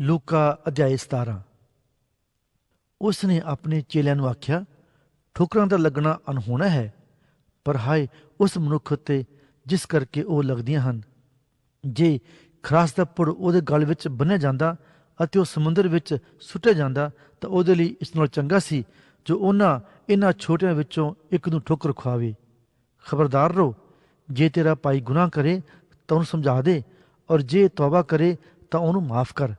ਲੂਕਾ ਅਧਿਆਇ 17 ਉਸ ਨੇ ਆਪਣੇ ਚੇਲਿਆਂ ਨੂੰ ਆਖਿਆ, ਠੋਕਰਾਂ ਦਾ ਲੱਗਣਾ ਅਨਹੋਣਾ ਹੈ, ਪਰ ਹਾਏ, ਉਸ ਮਨੁੱਖ ਉੱਤੇ ਜਿਸ ਕਰਕੇ ਉਹ ਲੱਗਦੀਆਂ ਹਨ। ਜੇ ਖਰਾਸ ਦਾ ਪੁੜ ਉਹਦੇ ਗਲ ਵਿੱਚ ਬੰਨਿਆ ਜਾਂਦਾ ਅਤੇ ਉਹ ਸਮੁੰਦਰ ਵਿੱਚ ਸੁੱਟਿਆ ਜਾਂਦਾ, ਤਾਂ ਉਹਦੇ ਲਈ ਇਸ ਨਾਲ ਚੰਗਾ ਸੀ ਜੋ ਉਹਨਾਂ ਇਹਨਾਂ ਛੋਟਿਆਂ ਵਿੱਚੋਂ ਇੱਕ ਨੂੰ ਠੋਕਰ ਖਵਾਵੇ ਖਬਰਦਾਰ ਰਹੋ, ਜੇ ਤੇਰਾ ਭਾਈ ਗੁਨਾਹ ਕਰੇ ਤਾਂ ਉਹਨੂੰ ਸਮਝਾ ਦੇ, ਔਰ ਜੇ ਤੌਬਾ ਕਰੇ ਤਾਂ ਉਹਨੂੰ ਮਾਫ ਕਰ।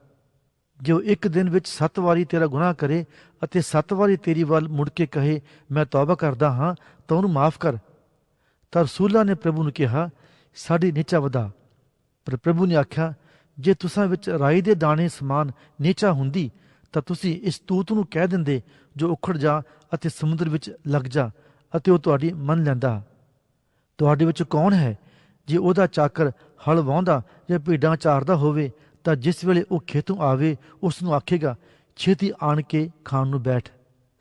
ਜੇ ਉਹ ਇੱਕ ਦਿਨ ਵਿੱਚ ਸੱਤ ਵਾਰੀ ਤੇਰਾ ਗੁਨਾਹ ਕਰੇ ਅਤੇ ਸੱਤ ਵਾਰੀ ਤੇਰੀ ਵੱਲ ਮੁੜ ਕੇ ਕਹੇ, ਮੈਂ ਤੌਬਾ ਕਰਦਾ ਹਾਂ, ਤਾਂ ਉਹਨੂੰ ਮਾਫ ਕਰ। ਤਾਂ ਰਸੂਲਾਂ ਨੇ ਪ੍ਰਭੂ ਨੂੰ ਕਿਹਾ, ਸਾਡੀ ਨੀਚਾ ਵਧਾ। ਪਰ ਪ੍ਰਭੂ ਨੇ ਆਖਿਆ, ਜੇ ਤੁਸਾਂ ਵਿੱਚ ਰਾਈ ਦੇ ਦਾਣੇ ਸਮਾਨ ਨੀਚਾ ਹੁੰਦੀ, ਤਾਂ ਤੁਸੀਂ ਇਸ ਤੂਤ ਨੂੰ ਕਹਿ ਦਿੰਦੇ ਜੋ ਉਖੜ ਜਾ ਅਤੇ ਸਮੁੰਦਰ ਵਿੱਚ ਲੱਗ ਜਾ ਅਤੇ ਉਹ ਤੁਹਾਡੀ ਮੰਨ ਲੈਂਦਾ। ਤੁਹਾਡੇ ਵਿੱਚ ਕੌਣ ਹੈ ਜੇ ਉਹਦਾ ਚਾਕਰ ਹਲ ਵਾਹੁੰਦਾ ਜਾਂ ਭੇਡਾਂ ਚਾਰਦਾ ਹੋਵੇ ਤਾਂ ਜਿਸ ਵੇਲੇ ਉਹ ਖੇਤੋਂ ਆਵੇ ਉਸ ਨੂੰ ਆਖੇਗਾ, ਛੇਤੀ ਆਣ ਕੇ ਖਾਣ ਨੂੰ ਬੈਠ।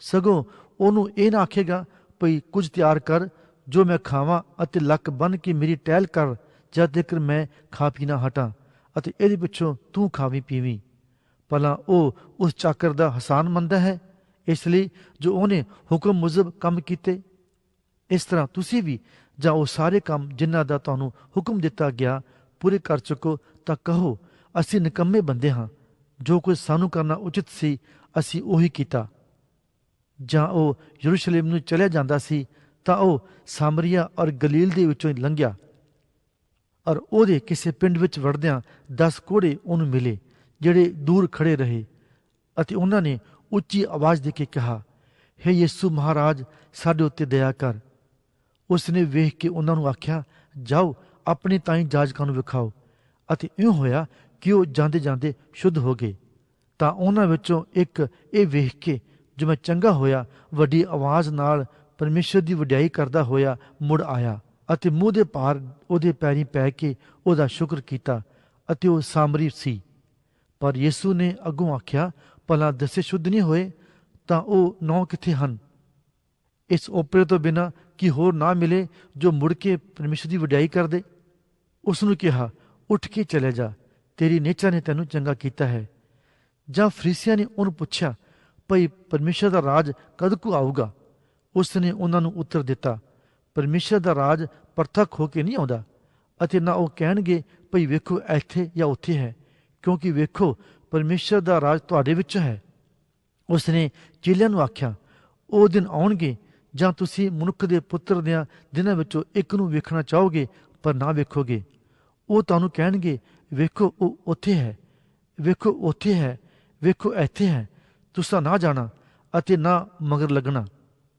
ਸਗੋਂ ਉਹਨੂੰ ਇਹ ਨਾ ਆਖੇਗਾ, ਭਈ ਕੁਝ ਤਿਆਰ ਕਰ, ਜੋ ਮੈਂ ਖਾਵਾਂ ਅਤੇ ਲੱਕ ਬੰਨ ਕੇ ਮੇਰੀ ਟਹਿਲ ਕਰ, ਜਦ ਤੱਕ ਮੈਂ ਖਾ ਪੀ ਨਾ ਹਟਾਂ ਅਤੇ ਇਹਦੇ ਪਿੱਛੋਂ ਤੂੰ ਖਾਵੀਂ ਪੀਵੀਂ। ਭਲਾ ਉਹ ਉਸ ਚਾਕਰ ਦਾ ਹਸਾਨ ਮੰਨਦਾ ਹੈ, ਇਸ ਲਈ ਜੋ ਉਹਨੇ ਹੁਕਮ ਮੁਜਬ ਕੰਮ ਕੀਤੇ। ਇਸ ਤਰ੍ਹਾਂ ਤੁਸੀਂ ਵੀ ਜਾਂ ਉਹ ਸਾਰੇ ਕੰਮ ਜਿਨ੍ਹਾਂ ਦਾ ਤੁਹਾਨੂੰ ਹੁਕਮ ਦਿੱਤਾ ਗਿਆ, ਪੂਰੇ ਕਰ ਚੁੱਕੋ ਤਾਂ ਕਹੋ ਅਸੀਂ ਨਿਕੰਮੇ ਬੰਦੇ ਹਾਂ। ਜੋ ਕੁਝ ਸਾਨੂੰ ਕਰਨਾ ਉਚਿਤ ਸੀ, ਅਸੀਂ ਉਹੀ ਕੀਤਾ। ਜਾਂ ਉਹ ਯਰੂਸ਼ਲਮ ਨੂੰ ਚਲਿਆ ਜਾਂਦਾ ਸੀ, ਤਾਂ ਉਹ ਸਾਮਰੀਆ ਔਰ ਗਲੀਲ ਦੇ ਵਿੱਚੋਂ ਹੀ ਲੰਘਿਆ। ਔਰ ਉਹਦੇ ਕਿਸੇ ਪਿੰਡ ਵਿੱਚ ਵੜਦਿਆਂ 10 ਕੋੜੇ ਉਹਨੂੰ ਮਿਲੇ, ਜਿਹੜੇ ਦੂਰ ਖੜੇ ਰਹੇ ਅਤੇ ਉਹਨਾਂ ਨੇ ਉੱਚੀ ਆਵਾਜ਼ ਦੇ ਕੇ ਕਿਹਾ, ਹੈ ਯਿਸੂ ਮਹਾਰਾਜ, ਸਾਡੇ ਉੱਤੇ ਦਇਆ ਕਰ। ਉਸਨੇ ਵੇਖ ਕੇ ਉਹਨਾਂ ਨੂੰ ਆਖਿਆ, ਜਾਓ, ਆਪਣੇ ਤਾਂ ਹੀ ਜਾਜਕਾਂ ਨੂੰ ਵਿਖਾਓ। ਅਤੇ ਇਉਂ ਹੋਇਆ ਕਿ ਉਹ ਜਾਂਦੇ ਜਾਂਦੇ ਸ਼ੁੱਧ ਹੋ ਗਏ। ਤਾਂ ਉਹਨਾਂ ਵਿੱਚੋਂ ਇੱਕ ਇਹ ਵੇਖ ਕੇ ਜੋ ਮੈਂ ਚੰਗਾ ਹੋਇਆ, ਵੱਡੀ ਆਵਾਜ਼ ਨਾਲ ਪਰਮੇਸ਼ਰ ਦੀ ਵਡਿਆਈ ਕਰਦਾ ਹੋਇਆ ਮੁੜ ਆਇਆ ਅਤੇ ਮੂੰਹ ਦੇ ਪਾਰ ਉਹਦੇ ਪੈਰੀ ਪੈ ਕੇ ਉਹਦਾ ਸ਼ੁਕਰ ਕੀਤਾ ਅਤੇ ਉਹ ਸਾਮਰੀ ਸੀ। ਪਰ ਯਿਸੂ ਨੇ ਅੱਗੋਂ ਆਖਿਆ, ਭਲਾ ਦਸੇ ਸ਼ੁੱਧ ਨਹੀਂ ਹੋਏ? ਤਾਂ ਉਹ ਨੌ ਕਿੱਥੇ ਹਨ? ਇਸ ਓਪਰੇ ਤੋਂ ਬਿਨਾ ਕੀ ਹੋਰ ਨਾ ਮਿਲੇ ਜੋ ਮੁੜ ਕੇ ਪਰਮੇਸ਼ਰ ਦੀ ਵਡਿਆਈ ਕਰਦੇ? ਉਸ ਨੂੰ ਕਿਹਾ, ਉੱਠ ਕੇ ਚਲੇ ਜਾ। ਤੇਰੀ ਨੇਚਾ ਨੇ ਤੈਨੂੰ ਚੰਗਾ ਕੀਤਾ ਹੈ। ਜਾਂ ਫਰੀਸੀਆਂ ਨੇ ਉਹਨੂੰ ਪੁੱਛਿਆ, ਭਈ ਪਰਮੇਸ਼ਰ ਦਾ ਰਾਜ ਕਦ ਕੁ ਆਊਗਾ? ਉਸ ਨੇ ਉਹਨਾਂ ਨੂੰ ਉੱਤਰ ਦਿੱਤਾ, ਪਰਮੇਸ਼ਰ ਦਾ ਰਾਜ ਪ੍ਰਤੱਖ ਹੋ ਕੇ ਨਹੀਂ ਆਉਂਦਾ ਅਤੇ ਨਾ ਉਹ ਕਹਿਣਗੇ, ਭਈ ਵੇਖੋ ਇੱਥੇ ਜਾਂ ਉੱਥੇ ਹੈ, ਕਿਉਂਕਿ ਵੇਖੋ ਪਰਮੇਸ਼ਰ ਦਾ ਰਾਜ ਤੁਹਾਡੇ ਵਿੱਚ ਹੈ। ਉਸ ਨੇ ਚੇਲਿਆਂ ਨੂੰ ਆਖਿਆ, ਉਹ ਦਿਨ ਆਉਣਗੇ ਜਾਂ ਤੁਸੀਂ ਮਨੁੱਖ ਦੇ ਪੁੱਤਰ ਦਿਆਂ ਦਿਨਾਂ ਵਿੱਚੋਂ ਇੱਕ ਨੂੰ ਵੇਖਣਾ ਚਾਹੋਗੇ ਪਰ ਨਾ ਵੇਖੋਗੇ? ਉਹ ਤੁਹਾਨੂੰ ਕਹਿਣਗੇ, ਵੇਖੋ, ਉਹ ਉੱਥੇ ਹੈ, ਵੇਖੋ, ਉੱਥੇ ਹੈ, ਵੇਖੋ, ਇੱਥੇ ਹੈ। ਤੁਸੀਂ ਨਾ ਜਾਣਾ ਅਤੇ ਨਾ ਮਗਰ ਲੱਗਣਾ।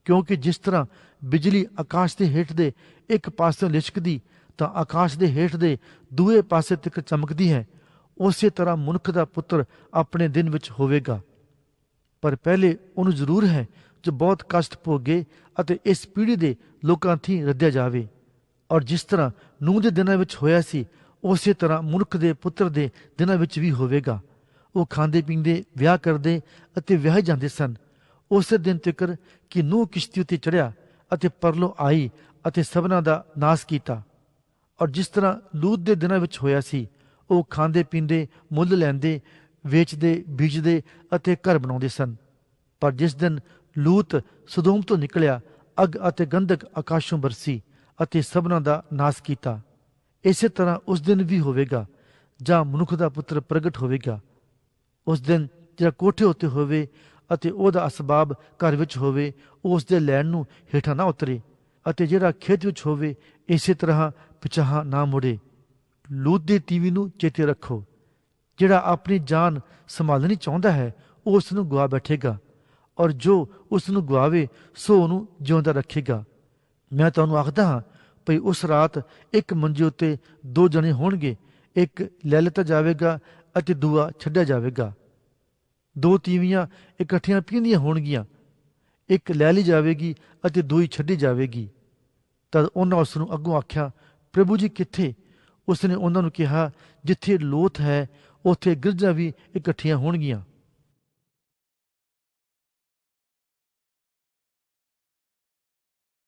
ਕਿਉਂਕਿ ਜਿਸ ਤਰ੍ਹਾਂ ਬਿਜਲੀ ਆਕਾਸ਼ ਦੇ ਹੇਠ ਦੇ ਇੱਕ ਪਾਸੇ ਲਿਸ਼ਕਦੀ, ਤਾਂ ਆਕਾਸ਼ ਦੇ ਹੇਠ ਦੇ ਦੂਏ ਪਾਸੇ ਤੱਕ ਚਮਕਦੀ ਹੈ। ਉਸੇ ਤਰ੍ਹਾਂ ਮਨੁੱਖ ਦਾ ਪੁੱਤਰ ਆਪਣੇ ਦਿਨ ਵਿੱਚ ਹੋਵੇਗਾ। ਪਰ ਪਹਿਲੇ ਉਹਨੂੰ ਜ਼ਰੂਰ ਹੈ ਜੋ ਬਹੁਤ ਕਸ਼ਟ ਭੋਗੇ ਅਤੇ ਇਸ ਪੀੜ੍ਹੀ ਦੇ ਲੋਕਾਂ ਥੀ ਰੱਦਿਆ ਜਾਵੇ। ਔਰ ਜਿਸ ਤਰ੍ਹਾਂ ਨੂਹ ਦੇ ਦਿਨਾਂ ਵਿੱਚ ਹੋਇਆ ਸੀ, ਉਸੇ ਤਰ੍ਹਾਂ ਮਨੁੱਖ ਦੇ ਪੁੱਤਰ ਦੇ ਦਿਨਾਂ ਵਿੱਚ ਵੀ ਹੋਵੇਗਾ। ਉਹ ਖਾਂਦੇ ਪੀਂਦੇ, ਵਿਆਹ ਕਰਦੇ ਅਤੇ ਵਿਆਹ ਜਾਂਦੇ ਸਨ। ਉਸੇ ਦਿਨ ਤੱਕ ਕਿ ਨੂਹ ਕਿਸ਼ਤੀ ਉੱਤੇ ਚੜਿਆ ਅਤੇ ਪਰਲੋ ਆਈ ਅਤੇ ਸਭਨਾਂ ਦਾ ਨਾਸ ਕੀਤਾ। ਔਰ ਜਿਸ ਤਰ੍ਹਾਂ ਲੂਤ ਦੇ ਦਿਨਾਂ ਵਿੱਚ ਹੋਇਆ ਸੀ, ਉਹ ਖਾਂਦੇ ਪੀਂਦੇ, ਮੁੱਲ ਲੈਂਦੇ, ਵੇਚਦੇ, ਬੀਜਦੇ ਅਤੇ ਘਰ ਬਣਾਉਂਦੇ ਸਨ। ਪਰ ਜਿਸ ਦਿਨ ਲੂਤ ਸਦੋਮ ਤੋਂ ਨਿਕਲਿਆ, ਅਗ ਅਤੇ ਗੰਧਕ ਆਕਾਸ਼ੋਂ ਬਰਸੀ ਅਤੇ ਸਭਨਾਂ ਦਾ ਨਾਸ ਕੀਤਾ। ਇਸੇ ਤਰ੍ਹਾਂ ਉਸ ਦਿਨ ਵੀ ਹੋਵੇਗਾ, ਜਾਂ ਮਨੁੱਖ ਦਾ ਪੁੱਤਰ ਪ੍ਰਗਟ ਹੋਵੇਗਾ। ਉਸ ਦਿਨ ਜਿਹੜਾ ਕੋਠੇ ਉੱਤੇ ਹੋਵੇ ਅਤੇ ਉਹਦਾ ਅਸਬਾਬ ਘਰ ਵਿੱਚ ਹੋਵੇ, ਉਹ ਉਸ ਦੇ ਲੈਣ ਨੂੰ ਹੇਠਾਂ ਨਾ ਉਤਰੇ ਅਤੇ ਜਿਹੜਾ ਖੇਤ ਵਿੱਚ ਹੋਵੇ, ਇਸੇ ਤਰ੍ਹਾਂ ਪਿਛਾਹਾਂ ਨਾ ਮੁੜੇ। ਲੂਤ ਦੀ ਤੀਵੀ ਨੂੰ ਚੇਤੇ ਰੱਖੋ। ਜਿਹੜਾ ਆਪਣੀ ਜਾਨ ਸੰਭਾਲਣੀ ਚਾਹੁੰਦਾ ਹੈ, ਉਹ ਉਸ ਨੂੰ ਗਵਾ ਬੈਠੇਗਾ। ਔਰ ਜੋ ਉਸ ਨੂੰ ਗਵਾਵੇ ਸੋ ਉਹਨੂੰ ਜਿਉਂਦਾ ਰੱਖੇਗਾ। ਮੈਂ ਤੁਹਾਨੂੰ ਆਖਦਾ ਹਾਂ ਭਈ ਉਸ ਰਾਤ ਇੱਕ ਮੰਜੇ ਉੱਤੇ ਦੋ ਜਣੇ ਹੋਣਗੇ, ਇੱਕ ਲੈ ਲਿੱਤਾ ਜਾਵੇਗਾ ਅਤੇ ਦੂਆ ਛੱਡਿਆ ਜਾਵੇਗਾ। ਦੋ ਤੀਵੀਆਂ ਇਕੱਠੀਆਂ ਪੀਂਦੀਆਂ ਹੋਣਗੀਆਂ, ਇੱਕ ਲੈ ਲਈ ਜਾਵੇਗੀ ਅਤੇ ਦੂਈ ਛੱਡੀ ਜਾਵੇਗੀ। ਤਦ ਉਹਨਾਂ ਉਸ ਨੂੰ ਅੱਗੋਂ ਆਖਿਆ, ਪ੍ਰਭੂ ਜੀ ਕਿੱਥੇ? ਉਸ ਨੇ ਉਹਨਾਂ ਨੂੰ ਕਿਹਾ, ਜਿੱਥੇ ਲੋਥ ਹੈ, ਉੱਥੇ ਗਿਰਜਾਂ ਵੀ ਇਕੱਠੀਆਂ ਹੋਣਗੀਆਂ।